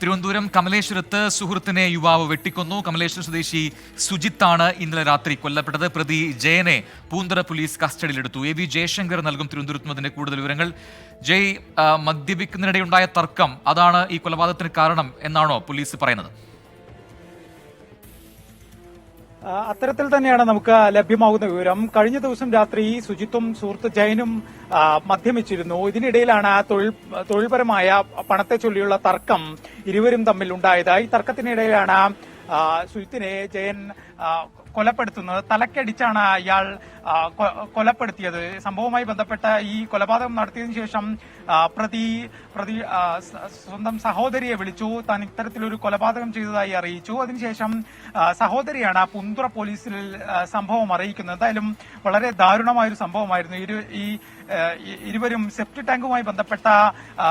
തിരുവനന്തപുരം കമലേശ്വരത്ത് സുഹൃത്തിനെ യുവാവ് വെട്ടിക്കൊന്നു. കമലേശ്വരം സ്വദേശി സുജിത്താണ് ഇന്നലെ രാത്രി കൊല്ലപ്പെട്ടത്. പ്രതി ജയനെ പൂന്തറ പോലീസ് കസ്റ്റഡിയിലെടുത്തു. എ വി ജയശങ്കർ നൽകും തിരുവനന്തപുരത്ത് നിന്ന് അതിന്റെ കൂടുതൽ വിവരങ്ങൾ. ജയ് മദ്യപിക്കുന്നതിനിടെ മദ്യപിക്കുന്നതിനിടെയുണ്ടായ തർക്കം അതാണ് ഈ കൊലപാതകത്തിന് കാരണം എന്നാണോ പോലീസ് പറയുന്നത്? അത്തരത്തിൽ തന്നെയാണ് നമുക്ക് ലഭ്യമാകുന്ന വിവരം. കഴിഞ്ഞ ദിവസം രാത്രി സുജിത്തും സുഹൃത്ത് ജയനും മദ്യമിച്ചിരുന്നു ഇതിനിടയിലാണ് തൊഴിൽ തൊഴിൽപരമായ പണത്തെ ചൊല്ലിയുള്ള തർക്കം ഇരുവരും തമ്മിൽ ഉണ്ടായത്. ഈ തർക്കത്തിനിടയിലാണ് സുജിത്തിനെ ജയൻ കൊലപ്പെടുത്തുന്നത് തലക്കടിച്ചാണ് അയാൾ കൊലപ്പെടുത്തിയത്. സംഭവവുമായി ബന്ധപ്പെട്ട ഈ കൊലപാതകം നടത്തിയതിനു ശേഷം പ്രതി പ്രതി സ്വന്തം സഹോദരിയെ വിളിച്ചു. താൻ ഇത്തരത്തിലൊരു കൊലപാതകം ചെയ്തതായി അറിയിച്ചു. അതിനുശേഷം ആ, സഹോദരിയാണ് പുന്തുറ പോലീസിൽ ആ, സംഭവം അറിയിക്കുന്നത്. എന്തായാലും വളരെ ദാരുണമായ ഒരു സംഭവമായിരുന്നു. ഇരു ഈ ഇരുവരും സെപ്റ്റ് ടാങ്കുമായി ബന്ധപ്പെട്ട ആ,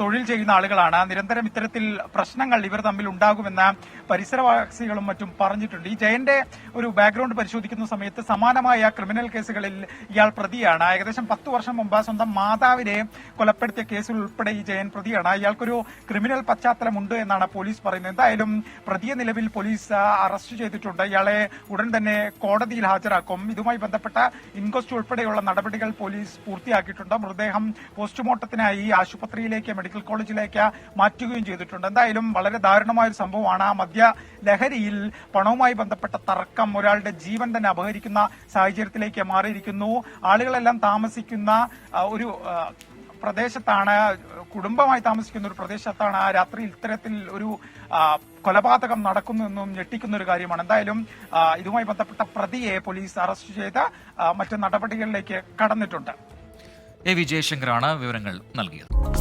തൊഴിൽ ചെയ്യുന്ന ആളുകളാണ്. നിരന്തരം ഇത്തരത്തിൽ പ്രശ്നങ്ങൾ ഇവർ തമ്മിൽ ഉണ്ടാകുമെന്ന് പരിസരവാസികളും മറ്റും പറഞ്ഞിട്ടുണ്ട്. ഈ ജയന്റെ ഒരു ബാക്ക്ഗ്രൗണ്ട് പരിശോധിക്കുന്ന സമയത്ത് സമാനമായ ക്രിമിനൽ കേസുകളിൽ ഇയാൾ പ്രതിയാണ്. ഏകദേശം പത്ത് വർഷം മുമ്പ് സ്വന്തം മാതാവിനെ കൊലപ്പെടുത്തിയ കേസിൽ ഉൾപ്പെടെ ഈ ജയൻ പ്രതിയാണ്. ഇയാൾക്കൊരു ക്രിമിനൽ പശ്ചാത്തലമുണ്ട് എന്നാണ് പോലീസ് പറയുന്നത്. എന്തായാലും പ്രതിയെ നിലവിൽ പോലീസ് അറസ്റ്റ് ചെയ്തിട്ടുണ്ട്. ഇയാളെ ഉടൻ തന്നെ കോടതിയിൽ ഹാജരാക്കും. ഇതുമായി ബന്ധപ്പെട്ട ഇൻക്വസ്റ്റ് ഉൾപ്പെടെയുള്ള നടപടികൾ പോലീസ് പൂർത്തിയാക്കിയിട്ടുണ്ട്. മൃതദേഹം പോസ്റ്റ്മോർട്ടത്തിനായി ആശുപത്രിയിലേക്ക് മെഡിക്കൽ കോളേജിലേക്ക് മാറ്റുകയും ചെയ്തിട്ടുണ്ട്. എന്തായാലും വളരെ ദാരുണമായ ഒരു സംഭവമാണ് മദ്യ ലഹരിയിൽ പണവുമായി ബന്ധപ്പെട്ട തർക്കം ഒരാളുടെ ജീവൻ തന്നെ അപഹരിക്കുന്ന സാഹചര്യത്തിലേക്ക് മാറിയിരിക്കുന്നു. ആളുകളെല്ലാം താമസിക്കുന്ന ഒരു പ്രദേശത്താണ് കുടുംബമായി താമസിക്കുന്ന ഒരു പ്രദേശത്താണ് ആ രാത്രി ഇത്തരത്തിൽ ഒരു കൊലപാതകം നടക്കുന്നതെന്നും ഞെട്ടിക്കുന്ന ഒരു കാര്യമാണ്. എന്തായാലും ഇതുമായി ബന്ധപ്പെട്ട പ്രതിയെ പോലീസ് അറസ്റ്റ് ചെയ്ത മറ്റ് നടപടികളിലേക്ക് കടന്നിട്ടുണ്ട്. എ വി ജയശങ്കറാണ് വിവരങ്ങൾ നൽകിയത്.